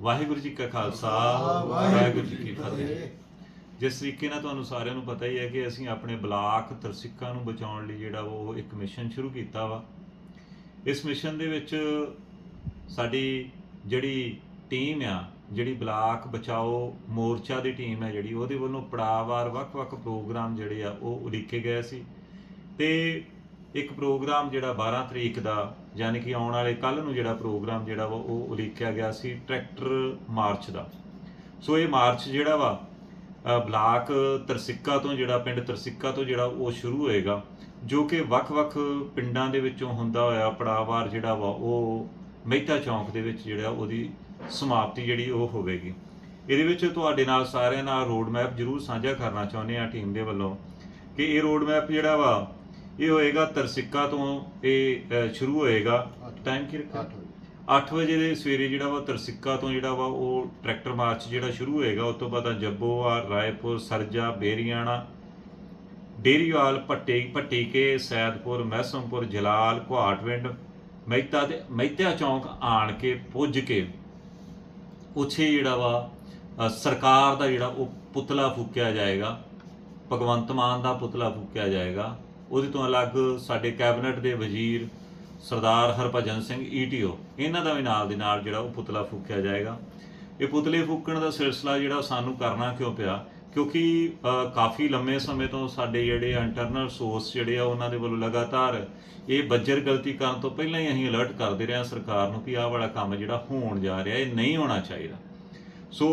ਵਾਹਿਗੁਰੂ ਜੀ ਕਾ ਖਾਲਸਾ ਵਾਹਿਗੁਰੂ ਜੀ ਕੀ ਫਤਿਹ। ਜਿਸ ਤਰੀਕੇ ਨਾਲ ਤੁਹਾਨੂੰ ਸਾਰਿਆਂ ਨੂੰ ਪਤਾ ਹੀ ਹੈ ਕਿ ਅਸੀਂ ਆਪਣੇ ਬਲਾਕ ਤਰਸਿੱਕਾ ਨੂੰ ਬਚਾਉਣ ਲਈ ਜਿਹੜਾ ਉਹ ਇੱਕ ਮਿਸ਼ਨ ਸ਼ੁਰੂ ਕੀਤਾ ਵਾ। ਇਸ ਮਿਸ਼ਨ ਦੇ ਵਿੱਚ ਸਾਡੀ ਜਿਹੜੀ ਟੀਮ ਆ ਜਿਹੜੀ ਬਲਾਕ ਬਚਾਓ ਮੋਰਚਾ ਦੀ ਟੀਮ ਹੈ ਜਿਹੜੀ ਉਹਦੇ ਵੱਲੋਂ ਪੜਾਵਾਰ ਵੱਖ-ਵੱਖ ਪ੍ਰੋਗਰਾਮ ਜਿਹੜੇ ਆ ਉਹ ਉਲੀਕੇ ਗਏ ਸੀ। ਤੇ ਇੱਕ ਪ੍ਰੋਗਰਾਮ ਜਿਹੜਾ 12 ਤਰੀਕ ਦਾ, ਯਾਨੀ ਕਿ ਆਉਣ ਵਾਲੇ ਕੱਲ ਨੂੰ ਜਿਹੜਾ ਪ੍ਰੋਗਰਾਮ ਜਿਹੜਾ ਵਾ, ਉਹ ਉਲੀਕਿਆ ਗਿਆ ਸੀ ਟਰੈਕਟਰ ਮਾਰਚ ਦਾ। ਸੋ ਇਹ ਮਾਰਚ ਜਿਹੜਾ ਵਾ ਬਲਾਕ ਤਰਸਿੱਕਾ ਤੋਂ ਜਿਹੜਾ, ਪਿੰਡ ਤਰਸਿੱਕਾ ਤੋਂ ਜਿਹੜਾ, ਉਹ ਸ਼ੁਰੂ ਹੋਏਗਾ, ਜੋ ਕਿ ਵੱਖ-ਵੱਖ ਪਿੰਡਾਂ ਦੇ ਵਿੱਚੋਂ ਹੁੰਦਾ ਹੋਇਆ ਪੜਾਵਾਰ ਜਿਹੜਾ ਵਾ, ਉਹ ਮਹਿਤਾ ਚੌਂਕ ਦੇ ਵਿੱਚ ਜਿਹੜਾ, ਉਹਦੀ ਸਮਾਪਤੀ ਜਿਹੜੀ, ਉਹ ਹੋਵੇਗੀ। ਇਹਦੇ ਵਿੱਚ ਤੁਹਾਡੇ ਨਾਲ ਸਾਰਿਆਂ ਨਾਲ ਰੋਡ ਮੈਪ ਜ਼ਰੂਰ ਸਾਂਝਾ ਕਰਨਾ ਚਾਹੁੰਦੇ ਆ ਟੀਮ ਦੇ ਵੱਲੋਂ, ਕਿ ਇਹ ਰੋਡ ਮੈਪ ਜਿਹੜਾ ਵਾ ਇਹ ਹੋਏਗਾ ਤਰਸਿੱਕਾ ਤੋਂ ਇਹ ਅ, ਸ਼ੁਰੂ ਹੋਏਗਾ। ਟਾਈਮ ਕੀ ਰੱਖਿਆ? 8 ਵਜੇ। ਦੇ ਸਵੇਰੇ ਜਿਹੜਾ ਵਾ ਤਰਸਿੱਕਾ ਤੋਂ ਜਿਹੜਾ ਵਾ ਉਹ ਟਰੈਕਟਰ ਮਾਰਚ ਜਿਹੜਾ ਸ਼ੁਰੂ ਹੋਏਗਾ ਉਸ ਤੋਂ ਬਾਅਦ ਜੱਬੋਵਾਲ ਰਾਏਪੁਰ ਸਰਜਾ ਬੇਰੀਆਣਾ ਡੇਰੀਵਾਲ ਭੱਟੇ ਭੱਟੀਕੇ ਸੈਦਪੁਰ ਮਹਿਸਮਪੁਰ ਜਲਾਲ ਘਾਟਵਿੰਡ ਮਹਿਤਾ ਤੇ ਮਹਿਤਾ ਚੌਂਕ ਆਣ ਕੇ ਪੁੱਜ ਕੇ ਉੱਥੇ ਜਿਹੜਾ ਵਾ ਅ, ਸਰਕਾਰ ਦਾ ਜਿਹੜਾ ਉਹ ਪੁਤਲਾ ਫੂਕਿਆ ਜਾਏਗਾ ਭਗਵੰਤ ਮਾਨ ਦਾ ਪੁਤਲਾ ਫੂਕਿਆ ਜਾਏਗਾ। ਉਹਦੇ ਤੋਂ ਅਲੱਗ ਸਾਡੇ ਕੈਬਨਿਟ ਦੇ ਵਜ਼ੀਰ ਸਰਦਾਰ ਹਰਭਜਨ ਸਿੰਘ ਈਟੀਓ ਇਹਨਾਂ ਦਾ ਵੀ ਨਾਲ ਦੇ ਨਾਲ ਜਿਹੜਾ ਉਹ ਪੁਤਲਾ ਫੂਕਿਆ ਜਾਏਗਾ। ਇਹ ਪੁਤਲੇ ਫੂਕਣ ਦਾ ਸਿਲਸਿਲਾ ਜਿਹੜਾ ਸਾਨੂੰ ਕਰਨਾ ਕਿਉਂ ਪਿਆ? ਕਿਉਂਕਿ ਕਾਫੀ ਲੰਮੇ ਸਮੇਂ ਤੋਂ ਸਾਡੇ ਜਿਹੜੇ ਇੰਟਰਨਲ ਸੋਰਸ ਜਿਹੜੇ ਆ, ਉਹਨਾਂ ਦੇ ਵੱਲੋਂ ਲਗਾਤਾਰ ਇਹ ਬੱਜਰ ਗਲਤੀ ਕਰਨ ਤੋਂ ਪਹਿਲਾਂ ਹੀ ਅਸੀਂ ਅਲਰਟ ਕਰਦੇ ਰਹੇ ਹਾਂ ਸਰਕਾਰ ਨੂੰ ਕਿ ਆਹ ਵਾਲਾ ਕੰਮ ਜਿਹੜਾ ਹੋਣ ਜਾ ਰਿਹਾ, ਇਹ ਨਹੀਂ ਹੋਣਾ ਚਾਹੀਦਾ। ਸੋ,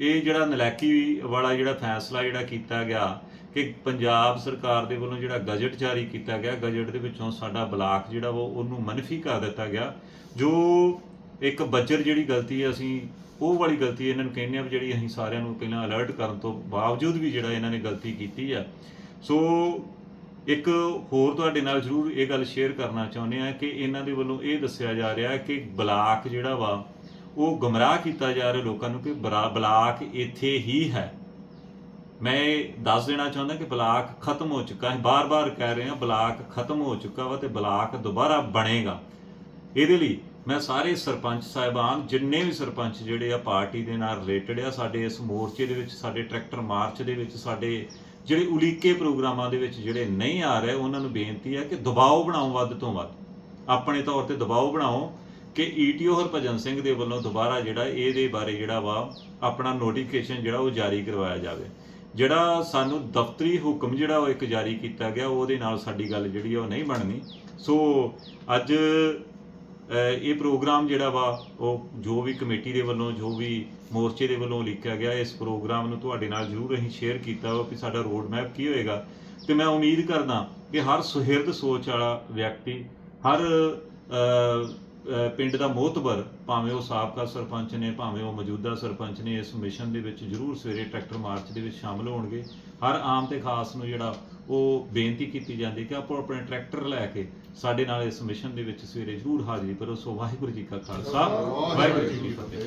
ਇਹ ਜਿਹੜਾ ਨਲਾਇਕੀ ਵਾਲਾ ਜਿਹੜਾ ਫੈਸਲਾ ਜਿਹੜਾ ਕੀਤਾ ਗਿਆ ਕਿ ਪੰਜਾਬ ਸਰਕਾਰ ਦੇ ਵੱਲੋਂ ਜਿਹੜਾ ਗਜਟ ਜਾਰੀ ਕੀਤਾ ਗਿਆ, ਗਜਟ ਦੇ ਵਿੱਚੋਂ ਸਾਡਾ ਬਲਾਕ ਜਿਹੜਾ ਵਾ, ਉਹਨੂੰ ਮਨਫੀ ਕਰ ਦਿੱਤਾ ਗਿਆ। ਜੋ ਇੱਕ ਬੱਜਰ ਜਿਹੜੀ ਗਲਤੀ ਹੈ, ਅਸੀਂ ਉਹ ਵਾਲੀ ਗਲਤੀ ਇਹਨਾਂ ਨੂੰ ਕਹਿੰਦੇ ਆ ਵੀ ਜਿਹੜੀ ਅਸੀਂ ਸਾਰਿਆਂ ਨੂੰ ਪਹਿਲਾਂ ਅਲਰਟ ਕਰਨ ਤੋਂ ਬਾਵਜੂਦ ਵੀ ਜਿਹੜਾ ਇਹਨਾਂ ਨੇ ਗਲਤੀ ਕੀਤੀ ਆ। ਸੋ ਇੱਕ ਹੋਰ ਤੁਹਾਡੇ ਨਾਲ ਜ਼ਰੂਰ ਇਹ ਗੱਲ ਸ਼ੇਅਰ ਕਰਨਾ ਚਾਹੁੰਦੇ ਆ ਕਿ ਇਹਨਾਂ ਦੇ ਵੱਲੋਂ ਇਹ ਦੱਸਿਆ ਜਾ ਰਿਹਾ ਹੈ ਕਿ ਬਲਾਕ ਜਿਹੜਾ ਵਾ, ਉਹ ਗਮਰਾਹ ਕੀਤਾ ਜਾ ਰਿਹਾ ਲੋਕਾਂ ਨੂੰ ਕਿ ਬਰਾ- ਬਲਾਕ ਇੱਥੇ ਹੀ ਹੈ। ਮੈਂ ਇਹ ਦੱਸ ਦੇਣਾ ਚਾਹੁੰਦਾ ਕਿ ਬਲਾਕ ਖਤਮ ਹੋ ਚੁੱਕਾ ਹੈ। ਬਾਰ-ਬਾਰ ਕਹਿ ਰਹੇ ਹਾਂ, ਬਲਾਕ ਖਤਮ ਹੋ ਚੁੱਕਾ ਵਾ ਤੇ ਬਲਾਕ ਦੁਬਾਰਾ ਬਣੇਗਾ। ਇਹਦੇ ਲਈ ਮੈਂ ਸਾਰੇ ਸਰਪੰਚ ਸਾਹਿਬਾਨ, ਜਿੰਨੇ ਵੀ ਸਰਪੰਚ ਜਿਹੜੇ ਆ, ਪਾਰਟੀ ਦੇ ਨਾਲ ਰਿਲੇਟਡ ਆ, ਸਾਡੇ ਇਸ ਮੋਰਚੇ ਦੇ ਵਿੱਚ, ਸਾਡੇ ਟਰੈਕਟਰ ਮਾਰਚ ਦੇ ਵਿੱਚ, ਸਾਡੇ ਜਿਹੜੇ ਉਲੀਕੇ ਪ੍ਰੋਗਰਾਮਾਂ ਦੇ ਵਿੱਚ ਜਿਹੜੇ ਨਹੀਂ ਆ ਰਹੇ, ਉਹਨਾਂ ਨੂੰ ਬੇਨਤੀ ਹੈ ਕਿ ਦਬਾਅ ਬਣਾਓ ਵੱਧ ਤੋਂ ਵੱਧ। ਆਪਣੇ ਤੌਰ ਤੇ ਦਬਾਅ ਬਣਾਓ ਕਿ ਈਟੀਓ ਹਰਭਜਨ ਸਿੰਘ ਦੇ ਵੱਲੋਂ ਦੁਬਾਰਾ ਜਿਹੜਾ ਇਹਦੇ ਬਾਰੇ ਜਿਹੜਾ ਵਾ, ਆਪਣਾ ਨੋਟੀਫਿਕੇਸ਼ਨ ਜਿਹੜਾ ਉਹ ਜਾਰੀ ਕਰਵਾਇਆ ਜਾਵੇ। ਜਿਹੜਾ ਸਾਨੂੰ ਦਫ਼ਤਰੀ ਹੁਕਮ ਜਿਹੜਾ ਉਹ ਇੱਕ ਜਾਰੀ ਕੀਤਾ ਗਿਆ, ਉਹਦੇ ਨਾਲ ਸਾਡੀ ਗੱਲ ਜਿਹੜੀ ਆ ਉਹ ਨਹੀਂ ਬਣਨੀ। ਸੋ ਅੱਜ ਇਹ ਪ੍ਰੋਗਰਾਮ ਜਿਹੜਾ ਵਾ, ਉਹ ਜੋ ਵੀ ਕਮੇਟੀ ਦੇ ਵੱਲੋਂ, ਜੋ ਵੀ ਮੋਰਚੇ ਦੇ ਵੱਲੋਂ ਲਿਖਿਆ ਗਿਆ, ਇਸ ਪ੍ਰੋਗਰਾਮ ਨੂੰ ਤੁਹਾਡੇ ਨਾਲ ਜ਼ਰੂਰ ਅਸੀਂ ਸ਼ੇਅਰ ਕੀਤਾ ਵਾ ਕਿ ਸਾਡਾ ਰੋਡ ਮੈਪ ਕੀ ਹੋਏਗਾ। ਤੇ ਮੈਂ ਉਮੀਦ ਕਰਦਾ ਕਿ ਹਰ ਸੁਹਿਰਦ ਸੋਚ ਵਾਲਾ ਵਿਅਕਤੀ, ਹਰ ਪਿੰਡ ਦਾ ਮੋਹਤਬਰ ਭਾਵੇਂ ਉਹ ਸਾਬਕਾ ਸਰਪੰਚ ਨੇ ਭਾਵੇਂ ਉਹ ਮੌਜੂਦਾ ਸਰਪੰਚ ਨੇ ਇਸ ਮਿਸ਼ਨ ਦੇ ਵਿੱਚ ਜ਼ਰੂਰ ਸਵੇਰੇ ਟਰੈਕਟਰ ਮਾਰਚ ਦੇ ਵਿੱਚ ਸ਼ਾਮਲ ਹੋਣਗੇ। ਹਰ ਆਮ ਤੇ ਖਾਸ ਨੂੰ ਜਿਹੜਾ ਉਹ ਬੇਨਤੀ ਕੀਤੀ ਜਾਂਦੀ ਕਿ ਆਪੋ ਆਪਣੇ ਟਰੈਕਟਰ ਲੈ ਕੇ ਸਾਡੇ ਨਾਲ ਇਸ ਮਿਸ਼ਨ ਦੇ ਵਿੱਚ ਸਵੇਰੇ ਜ਼ਰੂਰ ਹਾਜ਼ਰੀ ਭਰੋ। ਸੋ ਵਾਹਿਗੁਰੂ ਜੀ ਕਾ ਖਾਲਸਾ ਵਾਹਿਗੁਰੂ ਜੀ ਕੀ ਫਤਿਹ।